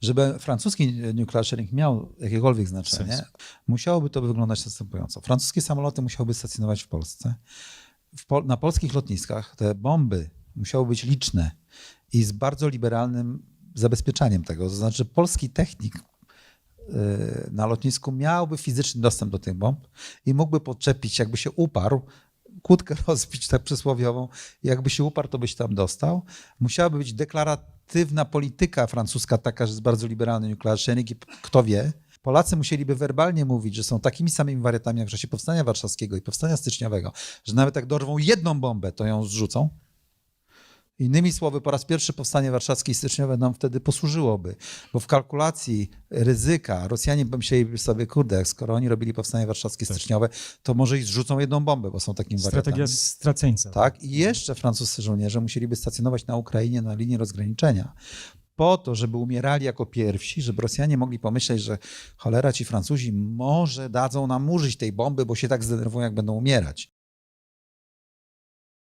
Żeby francuski nuclear sharing miał jakiekolwiek znaczenie, Sens. musiałoby to wyglądać następująco. Francuskie samoloty musiałyby stacjonować w Polsce. W pol- na polskich lotniskach te bomby musiały być liczne i z bardzo liberalnym zabezpieczaniem tego. To znaczy, polski technik yy, na lotnisku miałby fizyczny dostęp do tych bomb i mógłby podczepić, jakby się uparł, kłódkę rozbić tak przysłowiową. Jakby się uparł, to byś tam dostał. Musiałaby być deklaratywna polityka francuska taka, że jest bardzo liberalny nuclear kto wie. Polacy musieliby werbalnie mówić, że są takimi samymi wariatami jak w czasie Powstania Warszawskiego i Powstania Styczniowego, że nawet jak dorwą jedną bombę, to ją zrzucą. Innymi słowy, po raz pierwszy powstanie warszawskie i styczniowe nam wtedy posłużyłoby, bo w kalkulacji ryzyka Rosjanie pomyśleliby sobie, kurde, skoro oni robili powstanie warszawskie i Tak. styczniowe, to może i zrzucą jedną bombę, bo są wariatami. Strategia straceńca. Tak, i jeszcze francuscy żołnierze musieliby stacjonować na Ukrainie na linii rozgraniczenia. Po to, żeby umierali jako pierwsi, żeby Rosjanie mogli pomyśleć, że cholera ci Francuzi może dadzą nam użyć tej bomby, bo się tak zdenerwują, jak będą umierać.